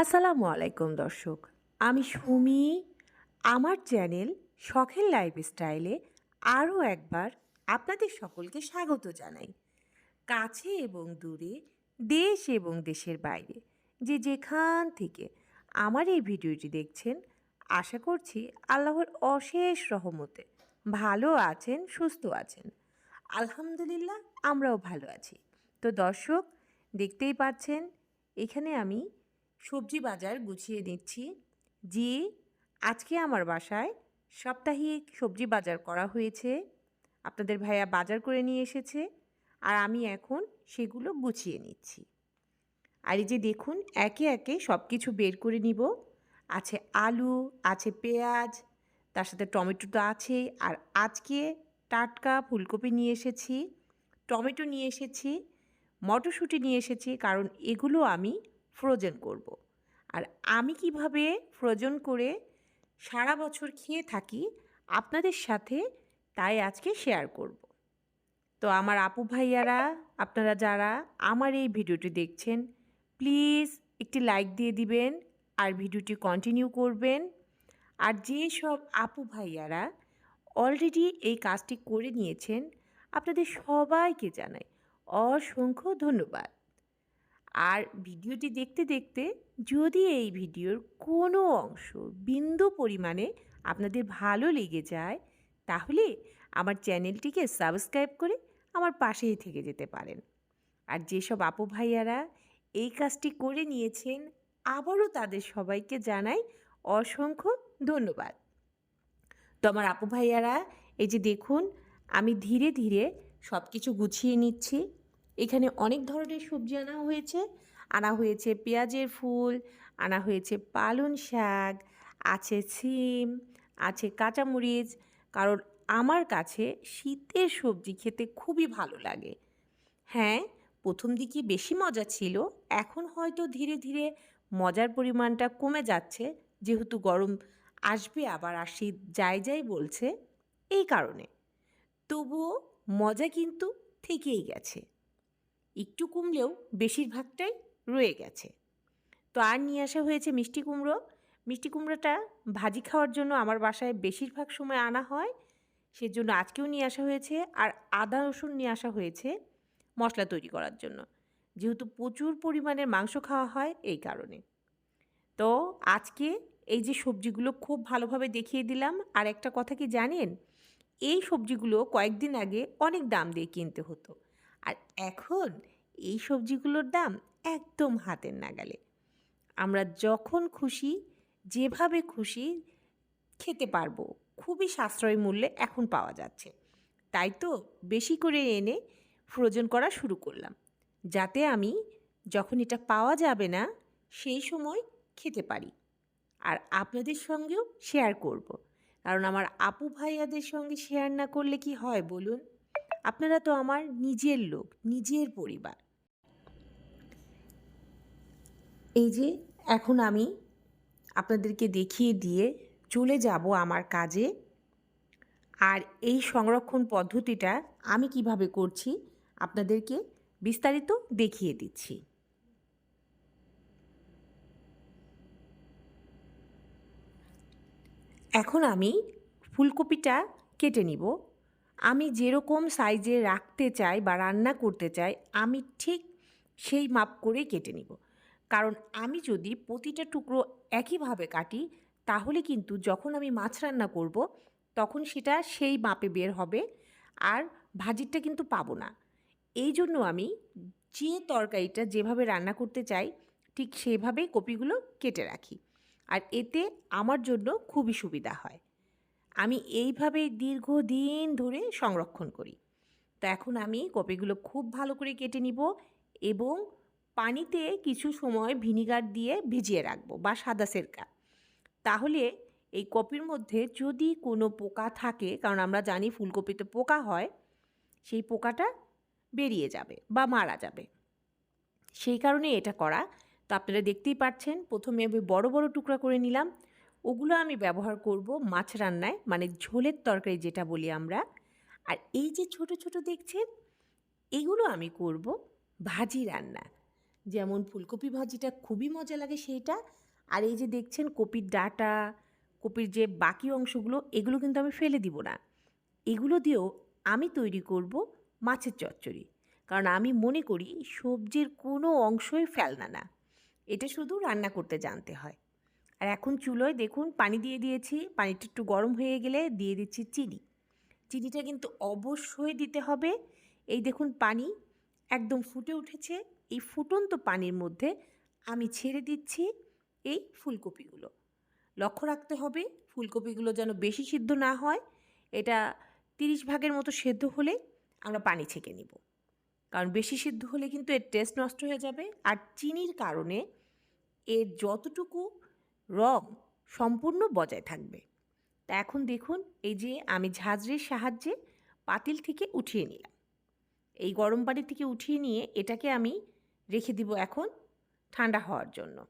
আসসালামু আলাইকুম, দর্শক। আমি সুমি। আমার চ্যানেল শখের লাইফস্টাইলে আরও একবার আপনাদের সকলকে স্বাগত জানাই। কাছে এবং দূরে, দেশ এবং দেশের বাইরে, যে যেখান থেকে আমার এই ভিডিওটি দেখছেন, আশা করছি আল্লাহর অশেষ রহমতে ভালো আছেন, সুস্থ আছেন। আলহামদুলিল্লাহ, আমরাও ভালো আছি। তো দর্শক, দেখতেই পাচ্ছেন, এখানে আমি সবজি বাজার গুছিয়ে নিচ্ছি। যে আজকে আমার বাসায় সাপ্তাহিক সবজি বাজার করা হয়েছে। আপনাদের ভাইয়া বাজার করে নিয়ে এসেছে আর আমি এখন সেগুলো গুছিয়ে নিচ্ছি। আর এই যে দেখুন, একে একে সব কিছু বের করে নিব। আছে আলু, আছে পেঁয়াজ, তার সাথে টমেটো তো আছেই। আর আজকে টাটকা ফুলকপি নিয়ে এসেছি, টমেটো নিয়ে এসেছি, মটরশুঁটি নিয়ে এসেছি, কারণ এগুলো আমি ফ্রোজেন করব। আর আমি কীভাবে ফ্রোজেন করে সারা বছর খেয়ে থাকি আপনাদের সাথে তাই আজকে শেয়ার করব। তো আমার আপু ভাইয়ারা, আপনারা যারা আমার এই ভিডিওটি দেখছেন, প্লিজ একটি লাইক দিয়ে দিবেন আর ভিডিওটি কন্টিনিউ করবেন আর যে সব আপু ভাইয়ারা অলরেডি এই কাজটি করে নিয়েছেন, আপনাদের সবাইকে জানাই অসংখ্য ধন্যবাদ আর ভিডিওটি দেখতে দেখতে যদি এই ভিডিওর কোনো অংশ বিন্দু পরিমাণে আপনাদের ভালো লেগে যায়, তাহলে আমার চ্যানেলটিকে সাবস্ক্রাইব করে আমার পাশেই থেকে যেতে পারেন। আর যেসব আপু ভাইয়ারা এই কাজটি করে নিয়েছেন, আবারও তাদের সবাইকে জানাই অসংখ্য ধন্যবাদ। তো আমার আপু ভাইয়ারা, এই যে দেখুন, আমি ধীরে ধীরে সব কিছু গুছিয়ে নিচ্ছি। এখানে অনেক ধরনের সবজি আনা হয়েছে। আনা হয়েছে পেঁয়াজের ফুল, আনা হয়েছে পালন শাক, আছে সিম, আছে কাঁচামরিচ। কারণ আমার কাছে শীতের সবজি খেতে খুবই ভালো লাগে। হ্যাঁ প্রথম দিকে বেশি মজা ছিল, এখন হয়তো ধীরে ধীরে মজার পরিমাণটা কমে যাচ্ছে। যেহেতু গরম আসবে আবার আর শীত যাই যাই বলছে, এই কারণে। তবুও মজা কিন্তু থেকেই গেছে। একটু কমলেও বেশিরভাগটাই রয়ে গেছে। তো আর নিয়ে আসা হয়েছে মিষ্টি কুমড়ো। মিষ্টি কুমড়োটা ভাজি খাওয়ার জন্য আমার বাসায় বেশিরভাগ সময় আনা হয়। সেজন্য আজকেও নিয়ে আসা হয়েছে আর আদা রসুন নিয়ে আসা হয়েছে মশলা তৈরি করার জন্য। যেহেতু প্রচুর পরিমাণের মাংস খাওয়া হয় এই কারণে। তো আজকে এই যে সবজিগুলো খুব ভালোভাবে দেখিয়ে দিলাম। আর একটা কথা কি জানেন? এই সবজিগুলো কয়েকদিন আগে অনেক দাম দিয়ে কিনতে হতো। আর এখন এই সবজিগুলোর দাম একদম হাতের নাগালে। আমরা যখন খুশি, যেভাবে খুশি খেতে পারব, খুবই সাশ্রয় মূল্যে এখন পাওয়া যাচ্ছে। তাই তো বেশি করে এনে ফ্রোজেন করা শুরু করলাম, যাতে আমি যখন এটা পাওয়া যাবে না, সেই সময় খেতে পারি। আর আপনাদের সঙ্গেও শেয়ার করব। কারণ আমার আপু ভাইয়াদের সঙ্গে শেয়ার না করলে কি হয় বলুন? আপনারা তো আমার নিজের লোক, নিজের পরিবার। এই যে এখন আমি আপনাদেরকে দেখিয়ে দিয়ে চলে যাব আমার কাজে। আর এই সংরক্ষণ পদ্ধতিটা আমি কীভাবে করছি আপনাদেরকে বিস্তারিত দেখিয়ে দিচ্ছি। এখন আমি ফুলকপিটা কেটে নিব। আমি যেরকম সাইজে রাখতে চাই বা রান্না করতে চাই, আমি ঠিক সেই মাপ করে কেটে নিব। কারণ আমি যদি প্রতিটা টুকরো একইভাবে কাটি, তাহলে কিন্তু যখন আমি মাছ রান্না করব, তখন সেটা সেই মাপে বের হবে আর ভাজিরটা কিন্তু পাবো না। এই জন্য আমি যে তরকারিটা যেভাবে রান্না করতে চাই, ঠিক সেভাবেই কপিগুলো কেটে রাখি। আর এতে আমার জন্য খুবই সুবিধা হয়। আমি এইভাবে দীর্ঘদিন ধরে সংরক্ষণ করি। তো এখন আমি কপিগুলো খুব ভালো করে কেটে নিব এবং পানিতে কিছু সময় ভিনিগার দিয়ে ভিজিয়ে রাখব বা সাদা সেরকা। তাহলে এই কপির মধ্যে যদি কোনো পোকা থাকে, কারণ আমরা জানি ফুলকপিতে পোকা হয়, সেই পোকাটা বেরিয়ে যাবে বা মারা যাবে। সেই কারণে এটা করা। তো আপনারা দেখতেই পাচ্ছেন প্রথমে আমি বড় বড় টুকরা করে নিলাম। ওগুলো আমি ব্যবহার করব মাছ রান্নায় মানে ঝোলের তরকারি যেটা বলি আমরা। আর এই যে ছোট ছোট দেখছেন, এগুলো আমি করব ভাজি রান্না। যেমন ফুলকপি ভাজিটা খুবই মজা লাগে সেইটা। আর এই যে দেখছেন কপির ডাটা, কপির যে বাকি অংশগুলো, এগুলো কিন্তু আমি ফেলে দিব না। এগুলো দিয়েও আমি তৈরি করব মাছের চচ্চড়ি। কারণ আমি মনে করি সবজির কোনো অংশই ফেলনা না। এটা শুধু রান্না করতে জানতে হয়। আর এখন চুলোয় দেখুন, পানি দিয়ে দিয়েছি। পানিটা একটু গরম হয়ে গেলে দিয়ে দিচ্ছি চিনি। চিনিটা কিন্তু অবশ্যই দিতে হবে। এই দেখুন পানি একদম ফুটে উঠেছে। এই ফুটন্ত পানির মধ্যে আমি ছেড়ে দিচ্ছি এই ফুলকপিগুলো। লক্ষ্য রাখতে হবে, ফুলকপিগুলো যেন বেশি সিদ্ধ না হয়। এটা তিরিশ ভাগের মতো সেদ্ধ হলে আমরা পানি ছেঁকে নিব। কারণ বেশি সিদ্ধ হলে কিন্তু এর টেস্ট নষ্ট হয়ে যাবে। আর চিনির কারণে এর যতটুকু রং সম্পূর্ণ বজায় থাকবে। তা এখন দেখুন, এই যে আমি ঝাঁঝরির সাহায্যে পাতিল থেকে উঠিয়ে নিলাম। এই গরম পানি থেকে উঠিয়ে নিয়ে এটাকে আমি রেখে দিব এখন ঠান্ডা হওয়ার জন্য।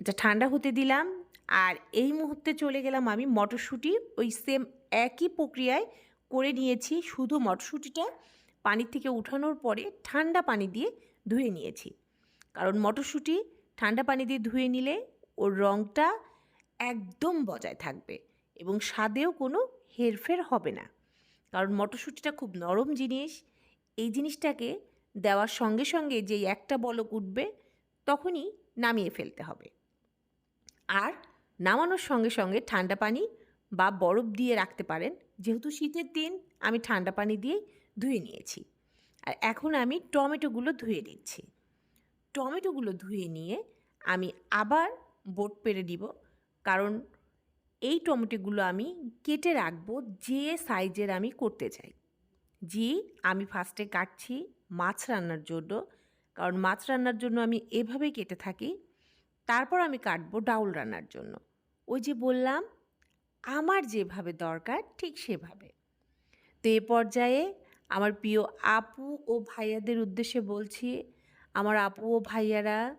এটা ঠান্ডা হতে দিলাম আর এই মুহূর্তে চলে গেলাম আমি মটরশুঁটি। ওই সেম একই প্রক্রিয়ায় করে নিয়েছি, শুধু মটরশুঁটিটা পানি থেকে উঠানোর পরে ঠান্ডা পানি দিয়ে ধুয়ে নিয়েছি। কারণ মটরশুঁটি ঠান্ডা পানি দিয়ে ধুয়ে নিলে ওর রঙটা একদম বজায় থাকবে এবং স্বাদেও কোনো হেরফের হবে না। কারণ মটরশুঁটিটা খুব নরম জিনিস, এই জিনিসটাকে দেওয়ার সঙ্গে সঙ্গে যেই একটা বলক উঠবে তখনই নামিয়ে ফেলতে হবে। আর নামানোর সঙ্গে সঙ্গে ঠান্ডা পানি বা বরফ দিয়ে রাখতে পারেন। যেহেতু শীতের দিন, আমি ঠান্ডা পানি দিয়েই ধুয়ে নিয়েছি। আর এখন আমি টমেটোগুলো ধুয়ে নিচ্ছি। টমেটোগুলো ধুয়ে নিয়ে আমি আবার বোট পেরে দিব। কারণ এই টমেটোগুলো আমি কেটে রাখব যে সাইজের আমি করতে চাই। জি, আমি ফার্স্টে কাটছি মাছ রান্নার জন্য। কারণ মাছ রান্নার জন্য আমি এভাবেই কেটে থাকি। তারপর আমি কাটবো ডাউল রান্নার জন্য। ওই যে বললাম, আমার যেভাবে দরকার ঠিক সেভাবে। তো এ পর্যায়ে আমার প্রিয় আপু ও ভাইয়াদের উদ্দেশ্যে বলছি, আমার আপু ও ভাইয়ারা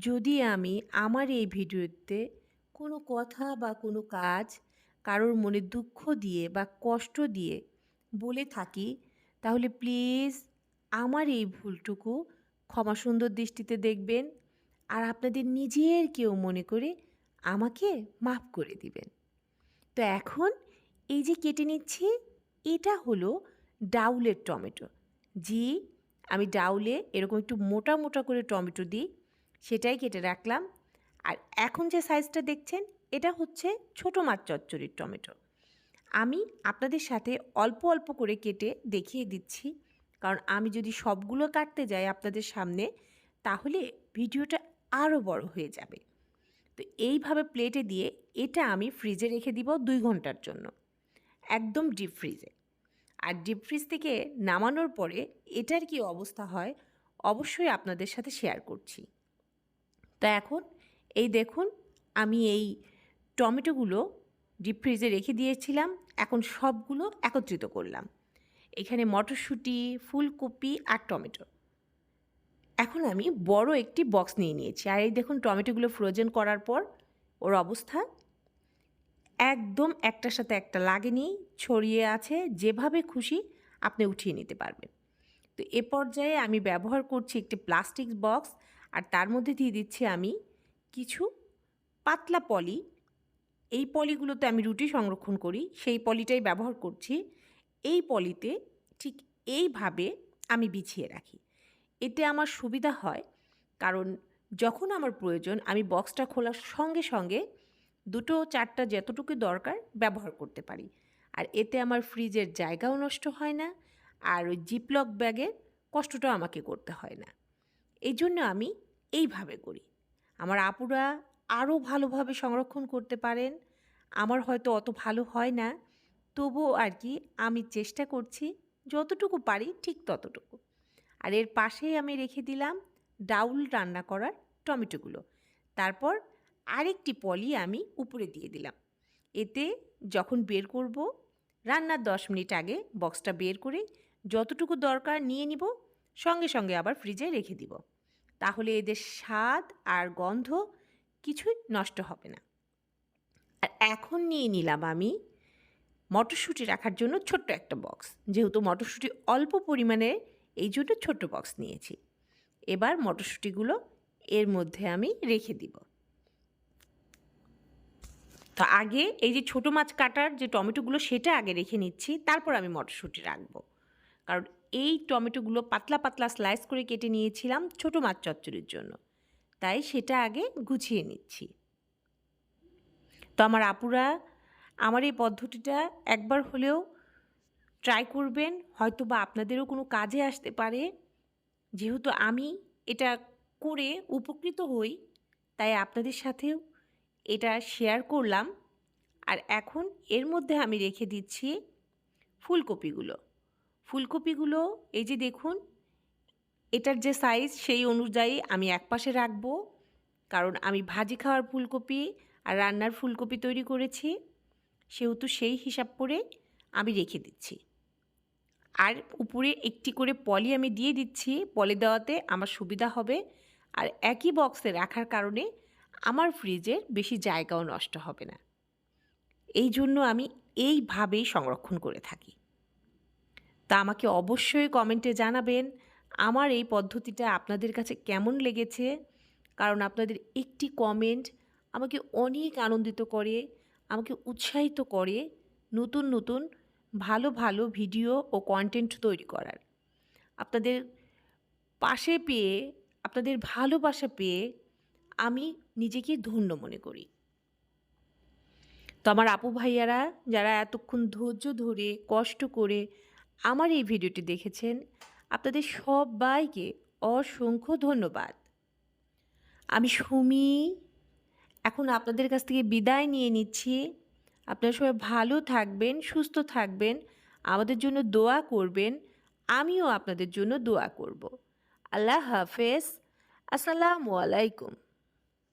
যদি আমি আমার এই ভিডিওতে কোনো কথা বা কোনো কাজ কারোর মনে দুঃখ দিয়ে বা কষ্ট দিয়ে বলে থাকি, তাহলে প্লিজ আমার এই ভুলটুকু ক্ষমা সুন্দর দৃষ্টিতে দেখবেন আর আপনাদের নিজের কেউ মনে করে আমাকে মাফ করে দিবেন। তো এখন এই যে কেটে নিচ্ছি, এটা হলো ডাউলের টমেটো। জি, আমি ডাউলে এরকম একটু মোটা মোটা করে টমেটো দিই সেটাই কেটে রাখলাম। আর এখন যে সাইজটা দেখছেন, এটা হচ্ছে ছোটো মাছ চচ্চড়ির টমেটো। আমি আপনাদের সাথে অল্প অল্প করে কেটে দেখিয়ে দিচ্ছি। কারণ আমি যদি সবগুলো কাটতে যাই আপনাদের সামনে, তাহলে ভিডিওটা আরও বড় হয়ে যাবে। তো এইভাবে প্লেটে দিয়ে এটা আমি ফ্রিজে রেখে দিব দুই ঘণ্টার জন্য। একদম ডিপ ফ্রিজে আর ডিপ ফ্রিজ থেকে নামানোর পরে এটার কি অবস্থা হয়, অবশ্যই আপনাদের সাথে শেয়ার করছি। তা এখন এই দেখুন, আমি এই টমেটোগুলো ডিপ ফ্রিজে রেখে দিয়েছিলাম, এখন সবগুলো একত্রিত করলাম। এখানে মটরশুঁটি, ফুলকপি আর টমেটো। এখন আমি বড় একটি বক্স নিয়ে নিয়েছি। আর এই দেখুন, টমেটোগুলো ফ্রোজেন করার পর ওর অবস্থা একদম একটার সাথে একটা লাগেনি, ছড়িয়ে আছে, যেভাবে খুশি আপনি উঠিয়ে নিতে পারবেন। তো এ পর্যায়ে আমি ব্যবহার করছি একটি প্লাস্টিক বক্স আর তার মধ্যে দিয়ে দিচ্ছি আমি কিছু পাতলা পলি। এই পলিগুলোতে আমি রুটি সংরক্ষণ করি, সেই পলিটাই ব্যবহার করছি। এই পলিতে ঠিক এইভাবে আমি বিছিয়ে রাখি। এতে আমার সুবিধা হয় কারণ যখন আমার প্রয়োজন আমি বক্সটা খোলার সঙ্গে সঙ্গে দুটো চারটা যতটুকু দরকার ব্যবহার করতে পারি। আর এতে আমার ফ্রিজের জায়গাও নষ্ট হয় না আর ওই জিপলক ব্যাগের কষ্টটাও আমাকে করতে হয় না। এই জন্য আমি এইভাবে করি। আমার আপুরা আরও ভালোভাবে সংরক্ষণ করতে পারেন। আমার হয়তো অত ভালো হয় না। তবুও আর কি আমি চেষ্টা করছি যতটুকু পারি ঠিক ততটুকু। আর এর পাশেই আমি রেখে দিলাম ডাউল রান্না করার টমেটোগুলো। তারপর আরেকটি পলি আমি উপরে দিয়ে দিলাম। এতে যখন বের করব, রান্নার দশ মিনিট আগে বক্সটা বের করে যতটুকু দরকার নিয়ে নিব, সঙ্গে সঙ্গে আবার ফ্রিজে রেখে দিব। তাহলে এদের স্বাদ আর গন্ধ কিছুই নষ্ট হবে না। আর এখন নিয়ে নিলাম আমি মটরশুঁটি রাখার জন্য ছোট্ট একটা বক্স যেহেতু মটরশুঁটি অল্প পরিমাণে এই জন্য ছোট্ট বক্স নিয়েছি। এবার মটরশুঁটিগুলো এর মধ্যে আমি রেখে দিব। তো আগে এই যে ছোটো মাছ কাটার যে টমেটোগুলো, সেটা আগে রেখে নিচ্ছি, তারপর আমি মটরশুঁটি রাখব। কারণ এই টমেটোগুলো পাতলা পাতলা স্লাইস করে কেটে নিয়েছিলাম ছোটো মাছ চচ্চড়ির জন্য। তাই সেটা আগে গুছিয়ে নিচ্ছি। তো আমার আপুরা, আমার এই পদ্ধতিটা একবার হলেও ট্রাই করবেন হয়তো বা আপনাদেরও কোনো কাজে আসতে পারে। যেহেতু আমি এটা করে উপকৃত হই, তাই আপনাদের সাথেও এটা শেয়ার করলাম। আর এখন এর মধ্যে আমি রেখে দিচ্ছি ফুলকপিগুলো। ফুলকপিগুলো, এই যে দেখুন, এটার যে সাইজ সেই অনুযায়ী আমি একপাশে রাখব, কারণ আমি ভাজি খাওয়ার ফুলকপি আর রান্নার ফুলকপি তৈরি করেছি, সেহেতু সেই হিসাব করে আমি রেখে দিচ্ছি। আর উপরে একটি করে পলি আমি দিয়ে দিচ্ছি, পলি দেওয়াতে আমার সুবিধা হবে আর একই বক্সে রাখার কারণে আমার ফ্রিজের বেশি জায়গাও নষ্ট হবে না। এই জন্য আমি এইভাবেই সংরক্ষণ করে থাকি। তা আমাকে অবশ্যই কমেন্টে জানাবেন। আমার এই পদ্ধতিটা আপনাদের কাছে কেমন লেগেছে? কারণ আপনাদের একটি কমেন্ট আমাকে অনেক আনন্দিত করে, আমাকে উৎসাহিত করে নতুন নতুন ভালো ভালো ভিডিও ও কন্টেন্ট তৈরি করার। আপনাদের পাশে পেয়ে, আপনাদের ভালোবাসা পেয়ে আমি নিজেকে ধন্য মনে করি। তো আমার আপু ভাইয়ারা, যারা এতক্ষণ ধৈর্য ধরে, কষ্ট করে আমার এই ভিডিওটি দেখেছেন আপনাদের সবাইকে অসংখ্য ধন্যবাদ। আমি সুমি, এখন আপনাদের কাছ থেকে বিদায় নিয়ে নিচ্ছি। আপনারা সবাই ভালো থাকবেন, সুস্থ থাকবেন, আমাদের জন্য দোয়া করবেন, আমিও আপনাদের জন্য দোয়া করব। আল্লাহ হাফেজ, আসসালামু আলাইকুম।